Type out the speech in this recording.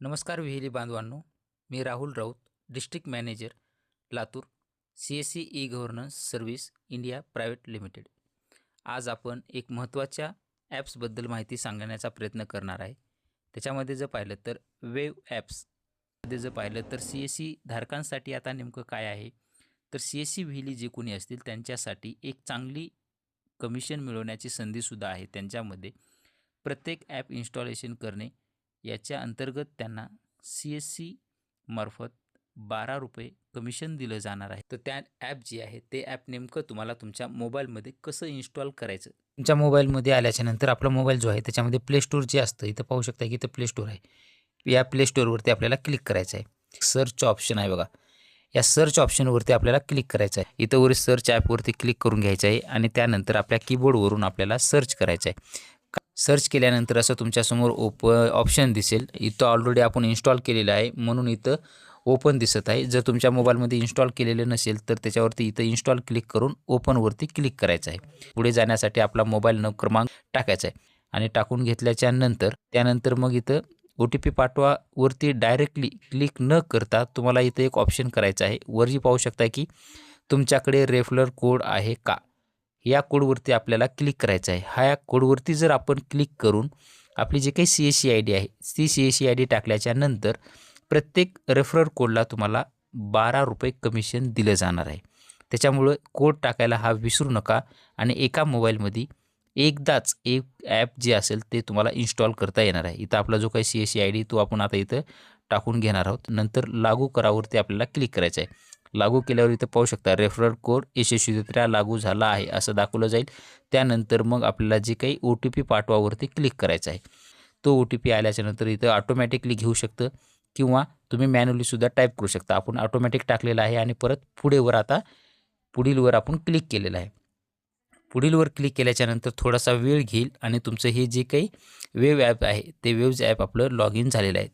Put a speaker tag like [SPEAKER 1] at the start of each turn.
[SPEAKER 1] नमस्कार विहिरी बांधवांनो मी Rahul Raut district manager Latur C S C E governance service India private limited. आज आपण एक महत्त्वाच्या ॲप्सबद्दल माहिती सांगण्याचा प्रयत्न करणार आहे. त्याच्यामध्ये जर पाहिलं तर वेव ॲप्समध्ये जर पाहिलं तर सी एस सी धारकांसाठी आता नेमकं काय आहे? तर सी एस सी व्हिली जे कोणी असतील त्यांच्यासाठी एक चांगली कमिशन मिळवण्याची संधीसुद्धा आहे. त्यांच्यामध्ये प्रत्येक ॲप इन्स्टॉलेशन करणे याच्या अंतर्गत त्यांना सी एस सी मार्फत बारा रुपये कमिशन दिलं जाणार आहे. तर त्या ॲप जे आहे ते ॲप नेमकं तुम्हाला तुमच्या मोबाईलमध्ये कसं इन्स्टॉल करायचं? तुमच्या मोबाईलमध्ये आल्याच्यानंतर आपला मोबाईल जो आहे त्याच्यामध्ये प्ले स्टोअर जे असतं इथं पाहू शकता की इथं प्ले स्टोअर आहे. या प्ले स्टोअरवरती आपल्याला क्लिक करायचं आहे. सर्च ऑप्शन आहे बघा. या सर्च ऑप्शनवरती आपल्याला क्लिक करायचं आहे. इथं वर सर्च ॲपवरती क्लिक करून घ्यायचं आहे आणि त्यानंतर आपल्या कीबोर्डवरून आपल्याला सर्च करायचं आहे. सर्च केल्यानंतर असं तुमच्यासमोर ओप ऑप्शन दिसेल. इथं ऑलरेडी आपण इन्स्टॉल केलेलं आहे. म्हणून इथं ओपन दिसत आहे. जर तुमच्या मोबाईलमध्ये इन्स्टॉल केलेलं नसेल तर त्याच्यावरती इथं इन्स्टॉल क्लिक करून ओपनवरती क्लिक करायचं आहे. पुढे जाण्यासाठी आपला मोबाईल न क्रमांक टाकायचा आहे. आणि टाकून घेतल्याच्या नंतर त्यानंतर मग इथं ओ टी पी पाठवावरती डायरेक्टली क्लिक न करता तुम्हाला इथं एक ऑप्शन करायचं आहे. वरही पाहू शकता की तुमच्याकडे रेफलर कोड आहे का? या कोडवरती आपल्याला क्लिक करायचं आहे. हा या कोडवरती जर आपण क्लिक करून आपली जी काही C S C I D आहे ती C S C I D टाकल्याच्या नंतर प्रत्येक रेफरर कोडला तुम्हाला बारा रुपये कमिशन दिलं जाणार आहे. त्याच्यामुळं कोड टाकायला हा विसरू नका आणि एका मोबाईलमध्ये एकदाच एक ॲप जे असेल ते तुम्हाला इन्स्टॉल करता येणार आहे. इथं आपला जो काही C S C I D तो आपण आता इथं टाकून घेणार आहोत. नंतर लागू करावरती आपल्याला क्लिक करायचं आहे. लागू केल्यावर इथं पाहू शकता रेफरल कोड यशस्वीरित्या लागू झाला आहे असं दाखवलं जाईल. त्यानंतर मग आपल्याला जे काही ओ टी पी पाठवावरती क्लिक करायचं आहे. तो ओ टी पी आल्याच्यानंतर इथं ऑटोमॅटिकली घेऊ शकतं किंवा तुम्ही मॅन्युअलीसुद्धा टाईप करू शकता. आपण ऑटोमॅटिक टाकलेलं आहे आणि परत पुढेवर आता पुढीलवर आपण क्लिक केलेलं आहे. पुढीलवर क्लिक केल्याच्यानंतर थोडासा वेळ घेईल आणि तुमचं हे जे काही वेव ॲप आहे ते वेव्ज ॲप आपलं लॉग इन झालेलं आहे.